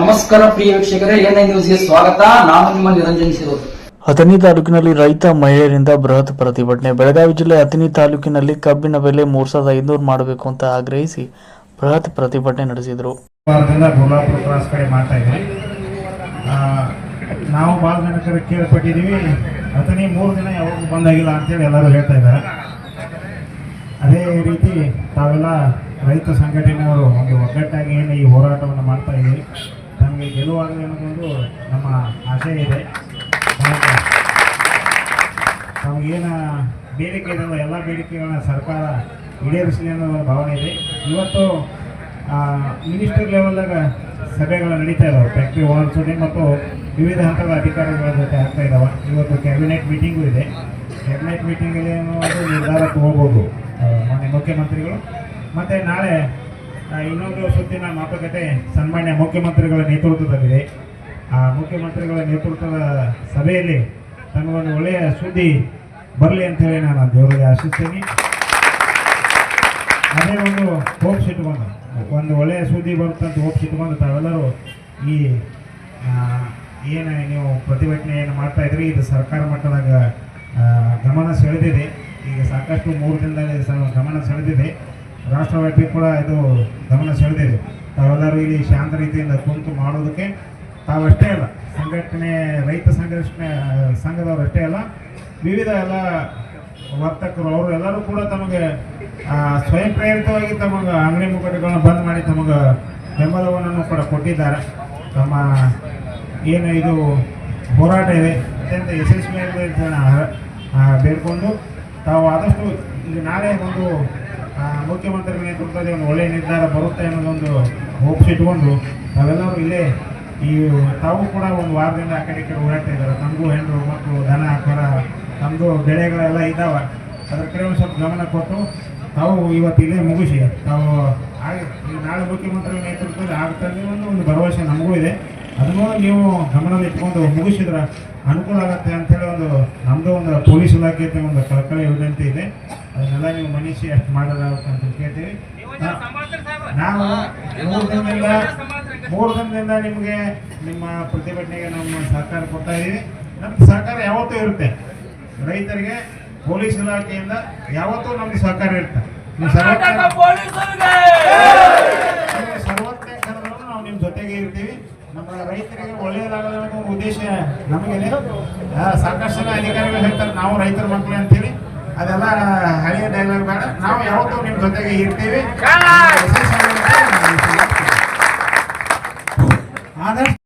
ನಮಸ್ಕಾರ ಪ್ರಿಯ ವೀಕ್ಷಕರೇ ಎನ್ಐ ನ್ಯೂಸ್ಗೆ ಸ್ವಾಗತ. ನಾನು ನಿಮ್ಮ ನಿರಂಜನ್ ಸಿರೋದು ಅಥಣಿ ತಾಲೂಕಿನಲ್ಲಿ ರೈತ ಮಹಿಳೆಯರಿಂದ ಬೃಹತ್ ಪ್ರತಿಭಟನೆ. ಬೆಳಗಾವಿ ಜಿಲ್ಲೆ ಅಥಣಿ ತಾಲೂಕಿನಲ್ಲಿ ಕಬ್ಬಿನ ಬೆಲೆ ಮೂರ್ ಸಾವಿರದ ಐನೂರು ಮಾಡಬೇಕು ಅಂತ ಆಗ್ರಹಿಸಿ ಬೃಹತ್ ಪ್ರತಿಭಟನೆ ನಡೆಸಿದರು. ಮಾಡ್ತಾ ನಾವು ಭಾಳ ಜನ ಕಡೆ ಕೇಳ್ಪಟ್ಟಿದ್ದೀವಿ. ಅಥಣಿ ಮೂರು ದಿನ ಯಾವಾಗ ಬಂದಾಗಿಲ್ಲ ಅಂತೇಳಿ ಎಲ್ಲರೂ ಹೇಳ್ತಾ ಇದ್ದಾರೆ. ಅದೇ ರೀತಿ ತಾವೆಲ್ಲ ರೈತ ಸಂಘಟನೆಯವರು ಒಂದು ಒಗ್ಗಟ್ಟಾಗಿ ಏನು ಈ ಹೋರಾಟವನ್ನು ಮಾಡ್ತಾ ಇದ್ದೀವಿ ನಮಗೆ ಗೆಲುವಾಗಲಿ ಅನ್ನೋದೊಂದು ನಮ್ಮ ಆಶಯ ಇದೆ. ನಮಗೆ ನಮಗೇನು ಬೇಡಿಕೆ ಇದೆಯೋ ಎಲ್ಲ ಬೇಡಿಕೆಗಳನ್ನ ಸರ್ಕಾರ ಈಡೇರಿಸಲಿ ಅನ್ನೋ ಭಾವನೆ ಇದೆ. ಇವತ್ತು ಮಿನಿಸ್ಟರ್ ಲೆವೆಲ್ದಾಗ ಸಭೆಗಳು ನಡೀತಾ ಇದಾವೆ. ಫ್ಯಾಕ್ಟ್ರಿ ಓನರ್ಸ್ ಜೊತೆ ಮತ್ತು ವಿವಿಧ ಹಂತದ ಅಧಿಕಾರಿಗಳ ಜೊತೆ ಆಗ್ತಾ ಇದ್ದಾವೆ ಇವತ್ತು ಕ್ಯಾಬಿನೆಟ್ ಮೀಟಿಂಗು ಇದೆ. ಕ್ಯಾಬಿನೆಟ್ ಮೀಟಿಂಗಲ್ಲಿ ನಿರ್ಧಾರ ತಗೋಬೋದು ಮಾನ್ಯ ಮುಖ್ಯಮಂತ್ರಿಗಳು. ಮತ್ತು ನಾಳೆ ಇನ್ನೊಂದು ಸುತ್ತಿನ ಮಾತುಕತೆ ಸನ್ಮಾನ್ಯ ಮುಖ್ಯಮಂತ್ರಿಗಳ ನೇತೃತ್ವದಲ್ಲಿದೆ. ಆ, ಮುಖ್ಯಮಂತ್ರಿಗಳ ನೇತೃತ್ವದ ಸಭೆಯಲ್ಲಿ ತಮಗೊಂದು ಒಳ್ಳೆಯ ಸುದ್ದಿ ಬರಲಿ ಅಂತ ಹೇಳಿ ನಾನು ದೇವರಿಗೆ ಆಶಿಸ್ತೀನಿ. ಅದೇ ಒಂದು ಹೋಪ್ಸ್ ಇಟ್ಕೊಂಡು ಒಂದು ಒಳ್ಳೆಯ ಸುದ್ದಿ ಬರುತ್ತಂತ ಹೋಪ್ಸ್ ಇಟ್ಕೊಂಡು ತಾವೆಲ್ಲರೂ ಈ ಏನು ನೀವು ಪ್ರತಿಭಟನೆ ಏನು ಮಾಡ್ತಾ ಇದ್ರಿ, ಇದು ಸರ್ಕಾರ ಮಟ್ಟದಾಗ ಗಮನ ಸೆಳೆದಿದೆ. ಈಗ ಸಾಕಷ್ಟು ಮೂರು ದಿನದಲ್ಲಿ ಗಮನ ಸೆಳೆದಿದೆ. ರಾಷ್ಟ್ರವ್ಯಾಪಿ ಕೂಡ ಇದು ಗಮನ ಸೆಳೆದಿದೆ. ತಾವೆಲ್ಲರೂ ಇಲ್ಲಿ ಶಾಂತ ರೀತಿಯಿಂದ ಕುಂತು ಮಾಡೋದಕ್ಕೆ ತಾವಷ್ಟೇ ಅಲ್ಲ, ಸಂಘಟನೆ, ರೈತ ಸಂಘರ್ಷಣೆ ಸಂಘದವರಷ್ಟೇ ಅಲ್ಲ, ವಿವಿಧ ಎಲ್ಲ ವರ್ತಕರು ಅವರು ಎಲ್ಲರೂ ಕೂಡ ತಮಗೆ ಸ್ವಯಂ ಪ್ರೇರಿತವಾಗಿ ತಮಗೆ ಅಂಗಡಿ ಮುಖಂಡಗಳನ್ನ ಬಂದ್ ಮಾಡಿ ತಮಗೆ ಬೆಂಬಲವನ್ನು ಕೂಡ ಕೊಟ್ಟಿದ್ದಾರೆ. ತಮ್ಮ ಏನು ಇದು ಹೋರಾಟ ಇದೆ, ಅತ್ಯಂತ ಯಶಸ್ವಿಯಾಗಿದೆ ಅಂತ ಬೇಡ್ಕೊಂಡು ತಾವು ಆದಷ್ಟು ಇಲ್ಲಿ ನಾಳೆ ಒಂದು ಆ, ಮುಖ್ಯಮಂತ್ರಿಗಳ ನೇತೃತ್ವದಲ್ಲಿ ಒಂದು ಒಳ್ಳೆಯ ನಿರ್ಧಾರ ಬರುತ್ತೆ ಅನ್ನೋದೊಂದು ಹೋಪ್ಸ್ ಇಟ್ಕೊಂಡು ನಾವೆಲ್ಲರೂ ಇಲ್ಲೇ ಈ ತಾವು ಕೂಡ ಒಂದು ವಾರದಿಂದ ಆ ಕಡೆ ಈ ಕಡೆ ಓಡಾಡ್ತಾ ಇದ್ದಾರೆ. ತಮಗೂ ಹೆಣ್ಣು ಮಕ್ಕಳು ದನ ಕರ ತಮ್ಮದು ಬೆಳೆಗಳೆಲ್ಲ ಇದ್ದಾವೆ. ಅದ್ರ ಕಡೆ ಒಂದು ಸ್ವಲ್ಪ ಗಮನ ಕೊಟ್ಟು ತಾವು ಇವತ್ತು ಇಲ್ಲೇ ಮುಗಿಸಿ. ತಾವು ಆಗಿ ನಾಳೆ ಮುಖ್ಯಮಂತ್ರಿ ನೇತೃತ್ವದಲ್ಲಿ ಆಗ್ತದೆ ಒಂದು ಭರವಸೆ ನಮಗೂ ಇದೆ. ಅದನ್ನು ನೀವು ಗಮನದಲ್ಲಿಟ್ಕೊಂಡು ಮುಗಿಸಿದ್ರೆ ಅನುಕೂಲ ಆಗುತ್ತೆ ಅಂತೇಳಿ ಒಂದು ನಮ್ಮದು ಒಂದು ಪೊಲೀಸ್ ಇಲಾಖೆ ಒಂದು ಕಳಕಳಿ ವಿನಂತಿ ಇದೆ. ಅದನ್ನೆಲ್ಲ ನೀವು ಮನಸ್ಸಿ ಅಷ್ಟು ಮಾಡೋದಾಗುತ್ತೆ ಅಂತ ಕೇಳ್ತೀವಿ. ನಾವು ಮೂರು ದಿನದಿಂದ ಮೂರು ದಿನದಿಂದ ನಿಮಗೆ ನಿಮ್ಮ ಪ್ರತಿಭಟನೆಗೆ ನಮ್ಮ ಸಹಕಾರ ಕೊಡ್ತಾ ಇದ್ದೀವಿ ನಮ್ಮ ಸಹಕಾರ ಯಾವತ್ತೂ ಇರುತ್ತೆ. ರೈತರಿಗೆ ಪೊಲೀಸ್ ಇಲಾಖೆಯಿಂದ ಯಾವತ್ತೂ ನಮಗೆ ಸಹಕಾರ ಇರುತ್ತೆ. ನೀವು ಕರೆದ್ರು ನಾವು ನಿಮ್ಮ ಜೊತೆಗೆ ಇರ್ತೀವಿ. ನಮ್ಮ ರೈತರಿಗೆ ಒಳ್ಳೆಯದಾಗಲ್ಲ ಅನ್ನೋ ಉದ್ದೇಶ ನಮಗಿದೆ ಆ, ಸಾಕಷ್ಟು ಜನ ಅಧಿಕಾರಿಗಳು ಹೇಳ್ತಾರೆ ನಾವು ರೈತರ ಮಕ್ಕಳು ಅಂತೇಳಿ ಅದೆಲ್ಲ ಹಳೆಯ ಡೈಲಾಗ್ ಬೇಡ. ನಾವು ಯಾವತ್ತೂ ನಿಮ್ಮ ಜೊತೆಗೆ ಇರ್ತೀವಿ. ಆದಷ್ಟು